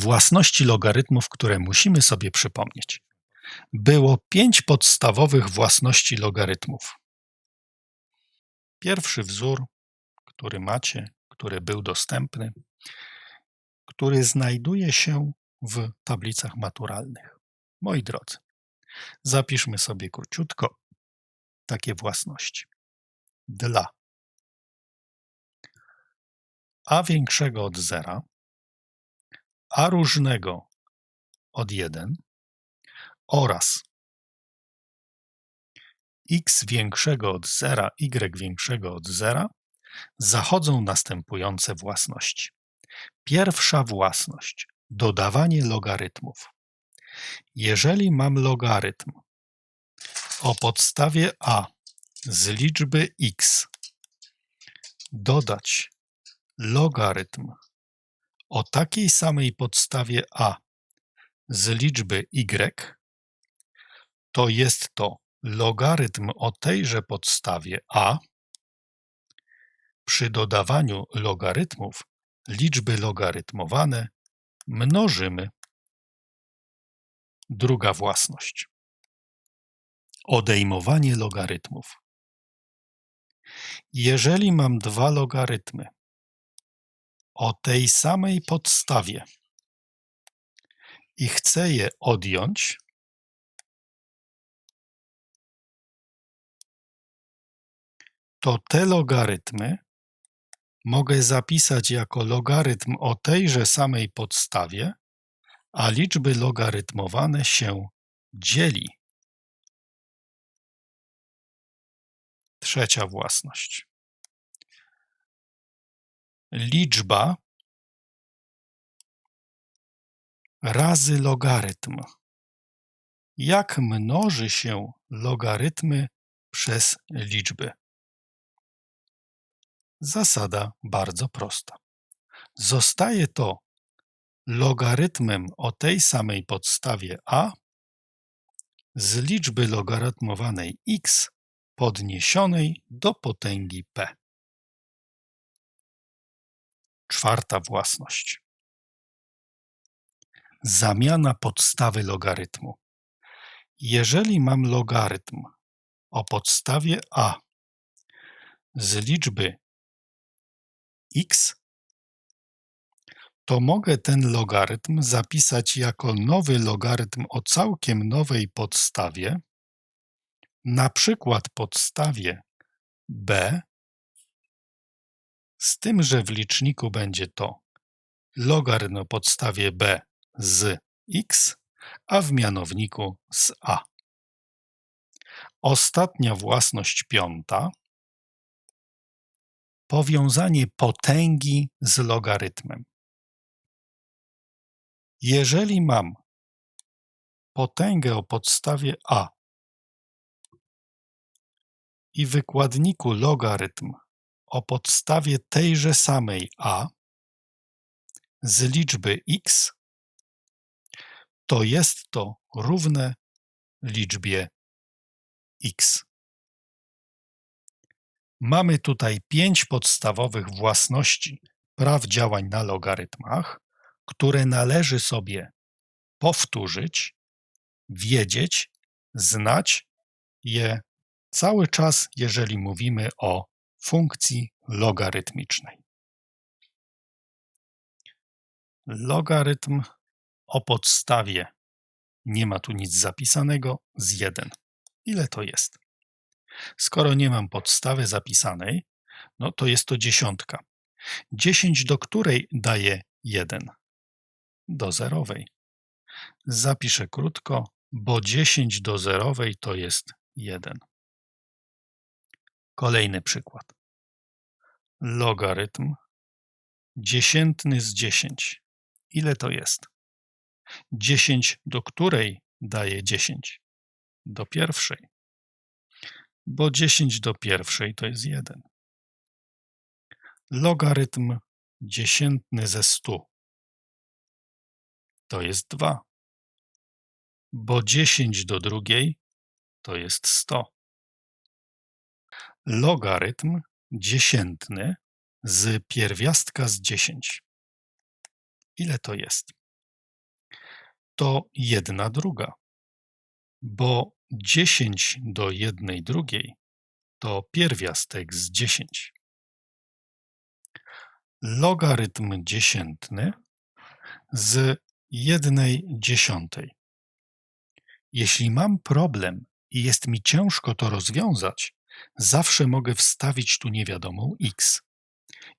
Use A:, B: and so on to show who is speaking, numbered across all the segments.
A: Własności logarytmów, które musimy sobie przypomnieć. Było pięć podstawowych własności logarytmów. Pierwszy wzór, który macie, który był dostępny, który znajduje się w tablicach maturalnych. Moi drodzy, zapiszmy sobie króciutko takie własności. Dla a większego od zera, a różnego od 1 oraz x większego od zera, y większego od zera, zachodzą następujące własności. Pierwsza własność dodawanie logarytmów. Jeżeli mam logarytm o podstawie a z liczby x dodać logarytm o takiej samej podstawie a z liczby y, to jest to logarytm o tejże podstawie a przy dodawaniu logarytmów liczby logarytmowane mnożymy. Druga własność. Odejmowanie logarytmów. Jeżeli mam dwa logarytmy o tej samej podstawie i chcę je odjąć, to te logarytmy mogę zapisać jako logarytm o tejże samej podstawie, a liczby logarytmowane się dzieli. Trzecia własność. Liczba razy logarytm. Jak mnoży się logarytmy przez liczby? Zasada bardzo prosta. Zostaje to logarytmem o tej samej podstawie a z liczby logarytmowanej x podniesionej do potęgi p. Czwarta własność. Zamiana podstawy logarytmu. Jeżeli mam logarytm o podstawie a z liczby x, to mogę ten logarytm zapisać jako nowy logarytm o całkiem nowej podstawie, na przykład podstawie b, z tym, że w liczniku będzie to logarytm o podstawie b z x, a w mianowniku z a. Ostatnia własność piąta powiązanie potęgi z logarytmem. Jeżeli mam potęgę o podstawie a i wykładniku logarytm o podstawie tejże samej a z liczby x, to jest to równe liczbie x. Mamy tutaj pięć podstawowych własności praw działań na logarytmach, które należy sobie powtórzyć, wiedzieć, znać je cały czas, jeżeli mówimy o funkcji logarytmicznej. Logarytm o podstawie nie ma tu nic zapisanego z 1. Ile to jest? Skoro nie mam podstawy zapisanej, no to jest to dziesiątka. 10 do której daje 1? Do zerowej. Zapiszę krótko, bo 10 do zerowej to jest 1. Kolejny przykład. Logarytm dziesiętny z 10. Ile to jest? 10 do której daje 10? Do pierwszej bo 10 do pierwszej to jest 1. Logarytm dziesiętny ze 100 to jest 2, bo 10 do drugiej to jest 100. Logarytm dziesiętny z pierwiastka z 10. Ile to jest? to jedna druga, bo 10 do jednej drugiej to pierwiastek z 10. Logarytm dziesiętny z jednej dziesiątej. Jeśli mam problem i jest mi ciężko to rozwiązać, zawsze mogę wstawić tu niewiadomą x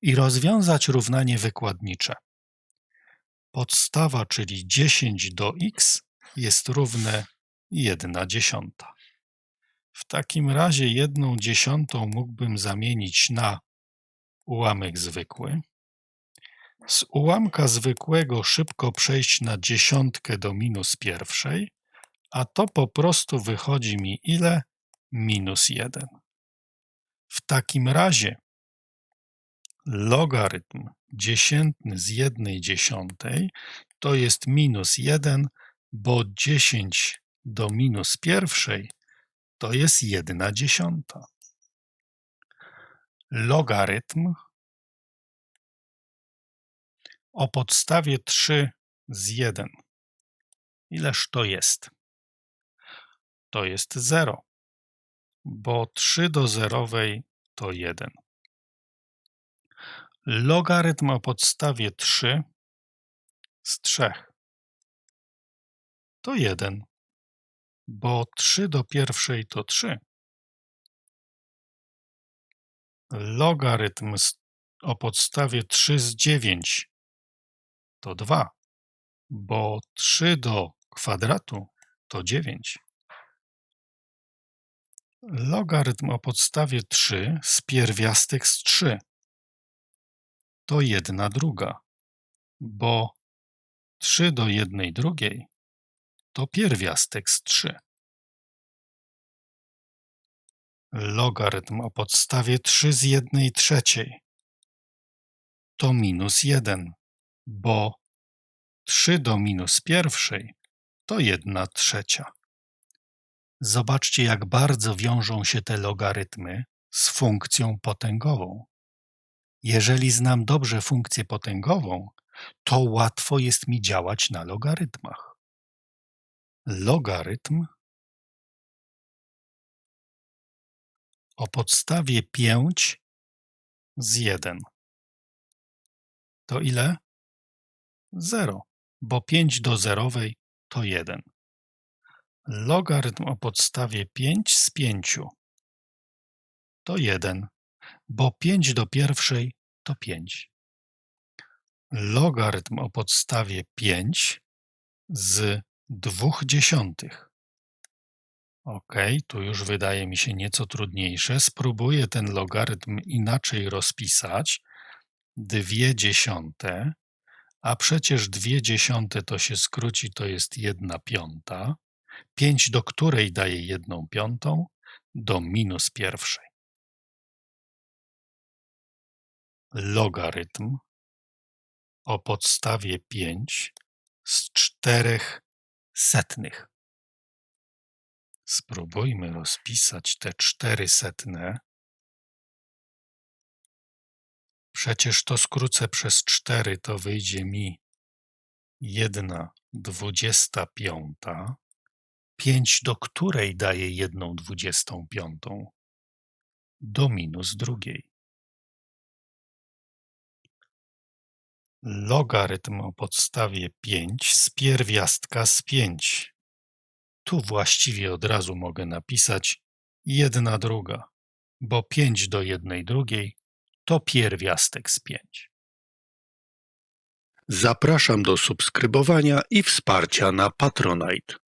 A: i rozwiązać równanie wykładnicze. Podstawa, czyli 10 do x jest równe 1 dziesiąta. W takim razie jedną dziesiątą mógłbym zamienić na ułamek zwykły. Z ułamka zwykłego szybko przejść na dziesiątkę do minus pierwszej, a to po prostu wychodzi mi ile? Minus 1. W takim razie logarytm dziesiętny z jednej dziesiątej to jest minus 1, bo 10 do minus pierwszej to jest jedna dziesiąta. Logarytm o podstawie 3 z 1. Ileż to jest? To jest 0, bo 3 do zerowej to 1. Logarytm o podstawie 3 z 3 to 1, bo 3 do pierwszej to 3. Logarytm o podstawie 3 z 9 to 2, bo 3 do kwadratu to 9. Logarytm o podstawie 3 z pierwiastek z 3 to 1 druga, bo 3 do 1 drugiej to pierwiastek z 3. Logarytm o podstawie 3 z 1 trzeciej to minus 1, bo 3 do minus pierwszej to 1 trzecia. Zobaczcie, jak bardzo wiążą się te logarytmy z funkcją potęgową. Jeżeli znam dobrze funkcję potęgową, to łatwo jest mi działać na logarytmach. Logarytm o podstawie 5 z 1 to ile? 0, bo 5 do zerowej to 1. Logarytm o podstawie 5 z 5 to 1, bo 5 do pierwszej to 5. Logarytm o podstawie 5 z 2 dziesiątych. Ok, tu już wydaje mi się nieco trudniejsze. Spróbuję ten logarytm inaczej rozpisać. 2 dziesiąte, a przecież 2 dziesiąte to się skróci, to jest 1 piąta. 5 do której daje 1 piątą? Do minus pierwszej. Logarytm o podstawie 5 z 4 setnych. Spróbujmy rozpisać te 4 setne. Przecież to skrócę przez 4, to wyjdzie mi 1 dwudziesta piąta. 5 do której daje 1 dwudziestą piątą? Do minus drugiej. Logarytm o podstawie 5 z pierwiastka z 5. Tu właściwie od razu mogę napisać 1 druga, bo 5 do 1 drugiej to pierwiastek z 5.
B: Zapraszam do subskrybowania i wsparcia na Patronite.